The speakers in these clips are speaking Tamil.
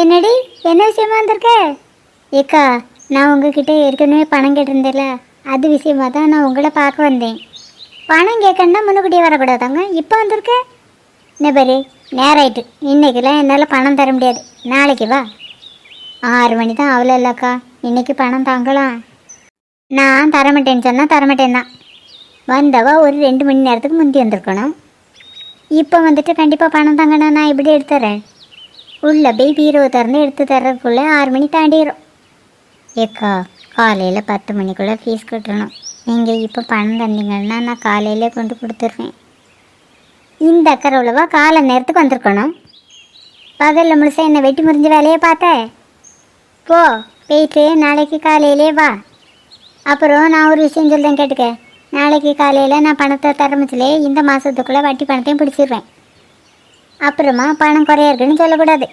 என்னடி? என்ன விஷயமா வந்திருக்க? ஏக்கா நான் உங்ககிட்ட ஏற்கனவே பணம் கேட்டிருந்தேன்ல அது விஷயமா தான் நான் உங்களை பார்க்க வந்தேன். பணம் கேட்கணுன்னா முன்னுக்கூட்டியே வரக்கூடாதாங்க? இப்போ வந்திருக்க? என்ன பாரு? நேரம் ஆயிட்டு என்னால் பணம் தர முடியாது. நாளைக்கு வா. ஆறு மணி தான் அவ்வளோ இல்லைக்கா. இன்றைக்கி பணம் தாங்கலாம். நான் தரமாட்டேன்னு சொன்னால் தரமாட்டேன் தான். வந்தவா ஒரு ரெண்டு மணி நேரத்துக்கு முந்தி வந்திருக்கணும். இப்போ வந்துட்டு கண்டிப்பாக பணம் தாங்கண்ணா நான் இப்படி எடுத்துறேன். உள்ளே போய் பீரோவை திறந்து எடுத்து தர்றதுக்குள்ளே ஆறு மணி தாண்டிடும் ஏக்கா காலையில் பத்து மணிக்குள்ளே ஃபீஸ் கட்டணும். நீங்கள் இப்போ பணம் தந்தீங்கன்னா நான் காலையிலே கொண்டு கொடுத்துருவேன் இந்த அக்கறை உள்ளவா காலை நேரத்துக்கு வந்திருக்கணும்? பகலில் முழுசா என்னை வெட்டி முறிஞ்ச வேலையை பார்த்த? போ போயிட்டு நாளைக்கு காலையிலே வா. அப்புறம் நான் ஒரு விஷயம் சொல்கிறேன் கேட்டுக்க. நாளைக்கு காலையில் நான் பணத்தை தரமிச்சிலே இந்த மாதத்துக்குள்ளே வட்டி பணத்தையும் பிடிச்சிருவேன் அப்புறமா பணம் குறையா இருக்குன்னு சொல்லக்கூடாது.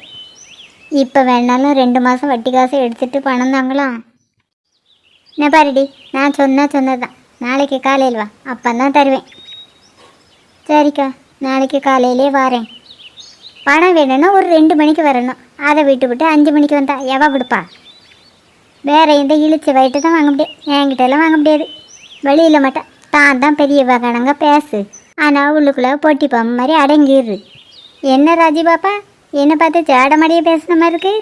இப்போ வேணாலும் ரெண்டு மாதம் வட்டி காசை எடுத்துட்டு பணம் தாங்களாம் என்ன பாருடி நான் சொன்னால் சொன்னது தான் நாளைக்கு காலையில் வா அப்போ தான் தருவேன். சரிக்கா நாளைக்கு காலையிலே வரேன். பணம் வேணும்னா ஒரு ரெண்டு மணிக்கு வரணும். அதை விட்டு விட்டு அஞ்சு மணிக்கு வந்தா எவா கொடுப்பா வேற எந்த இழுச்சி வயிட்டு தான் வாங்க முடியாது. என்கிட்டலாம் வாங்க முடியாது. வெளியில் மாட்டேன் தான் தான் பெரிய வகனங்க பேசு. ஆனால் உள்ளுக்குள்ளே போட்டி பாம்பு மாதிரி அடங்கிடுது என்ன ராஜி பாப்பா? என்னை பார்த்து ஜாடமடியே பேசுன மாதிரி இருக்கு.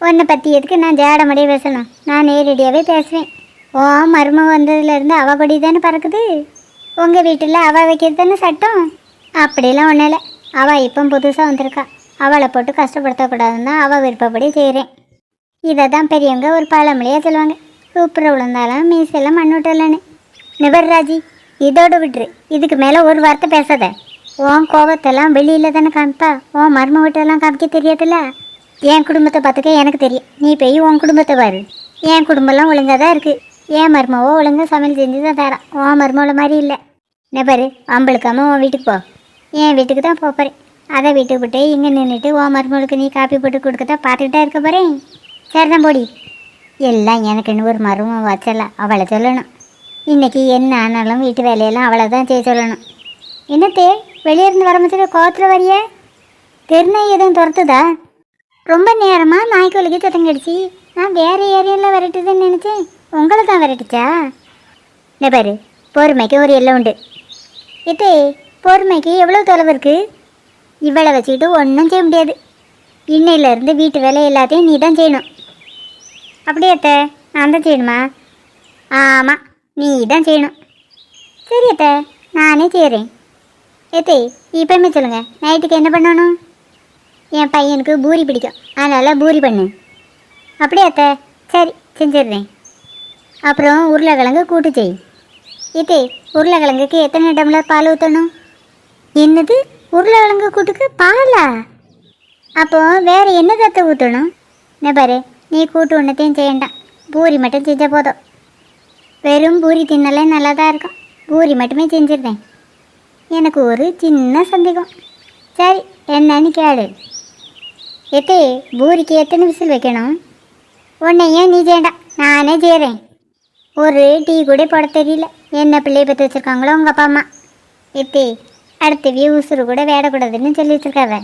உன்னை பற்றி எதுக்கு நான் ஜாடமடியே பேசணும்? நான் நேரடியாகவே பேசுவேன். ஓ மருமக வந்ததுலேருந்து அவ கொடி தானே பறக்குது? உங்கள் வீட்டில் அவள் வைக்கிறது தானே சட்டம்? அப்படிலாம் ஒன்றும் இல்லை. அவள் இப்போ புதுசாக வந்திருக்கா. அவளை போட்டு கஷ்டப்படுத்தக்கூடாதுன்னு அவள் விருப்பப்படி செய்கிறேன் இதை தான் பெரியவங்க ஒரு பழமொழியாக சொல்லுவாங்க. கூப்பிட விழுந்தாலும் மீசெல்லாம் மண்ணு விட்டலன்னு நிபர் நிபர்ராஜி இதோடு விட்டுரு. இதுக்கு மேலே ஒரு வார்த்தை பேசாத. உன் கோபத்தெல்லாம் வெளியில் தானே காமிப்பா? உன் மர்ம வீட்டெல்லாம் காமிக்க தெரியாதுல்ல? என் குடும்பத்தை பார்த்துக்க எனக்கு தெரியும். நீ போய் உன் குடும்பத்தை பாரு. என் குடும்பம்லாம் ஒழுங்காக தான் இருக்குது என் மருமவோ ஒழுங்கா சமையல் செஞ்சு தான் தரான். உன் மருமவள மாதிரி இல்லை. என்ன பாரு அம்பளுக்காம உன் வீட்டுக்கு போ. என் வீட்டுக்கு தான் போகிறேன் அதை வீட்டுக்கு விட்டு இங்கே நின்றுட்டு உன் மருமகளுக்கு நீ காப்பி போட்டு கொடுக்கத்தான் பார்த்துக்கிட்டே இருக்க போகிறேன் சரிதான் போடி. எல்லாம் எனக்குன்னு ஒரு மருமம் வச்சல. அவளை சொல்லணும். இன்றைக்கி என்ன ஆனாலும் வீட்டு வேலையெல்லாம் அவளை தான் செய்ய சொல்லணும். என்னத்தே வெளியே இருந்து வர கோவத்தில் வரிய? தெருநாய் எதுவும் துரத்துதா? ரொம்ப நேரமாக நாய்க்கோழிக்கு சத்தம் நான் வேறு ஏரியாவில் விரட்டுதுன்னு நினச்சேன். உங்களை தான் விரட்டுச்சா? இந்த பாரு பொறுமைக்கு ஒரு எல்லாம் உண்டு. இது பொறுமைக்கு எவ்வளோ தொலைவு இருக்குது இவ்வளோ வச்சுக்கிட்டு ஒன்றும் செய்ய முடியாது. இன்னையிலேருந்து வீட்டு வேலை எல்லாத்தையும் நீ தான் செய்யணும். அப்படியே அத்தை நான் தான் செய்யணுமா? ஆமாம் நீ தான் செய்யணும். சரி அத்தை நானே செய்கிறேன் ஏத்தே இப்போமே சொல்லுங்கள் நைட்டுக்கு என்ன பண்ணணும்? என் பையனுக்கு பூரி பிடிக்கும். அதனால் பூரி பண்ணு. அப்படியே அத்தை? சரி செஞ்சிடுறேன். அப்புறம் உருளைக்கிழங்கு கூட்டு செய். ஏத்தே உருளைக்கிழங்குக்கு எத்தனை டம்ளர் பால் ஊற்றணும் என்னது? உருளைக்கிழங்கு கூட்டுக்கு பாலா? அப்போ வேறு என்ன தத்தை ஊற்றணும் என்ன பாரு நீ கூட்டு ஒன்றத்தையும் செய்யண்டாம் பூரி மட்டும் செஞ்சால் போதும். வெறும் பூரி தின்னலே நல்லா தான் இருக்கும். பூரி மட்டுமே செஞ்சிருந்தேன் எனக்கு ஒரு சின்ன சந்தேகம். சரி என்னன்னு கேளு. எத்தே பூரிக்கு எத்தனை விசில் வைக்கணும்? உன்னையும் நீ செய்யண்டா நானே செய்கிறேன் ஒரு டீ கூட போட தெரியல. என்ன பிள்ளைய பற்றி வச்சுருக்காங்களோ உங்கள் அப்பா அம்மா. எத்தே அடுத்த வியூ உசுறு கூட வேடக்கூடாதுன்னு சொல்லி வச்சுருக்காவ.